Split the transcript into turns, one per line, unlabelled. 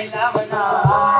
இல்லாம நான்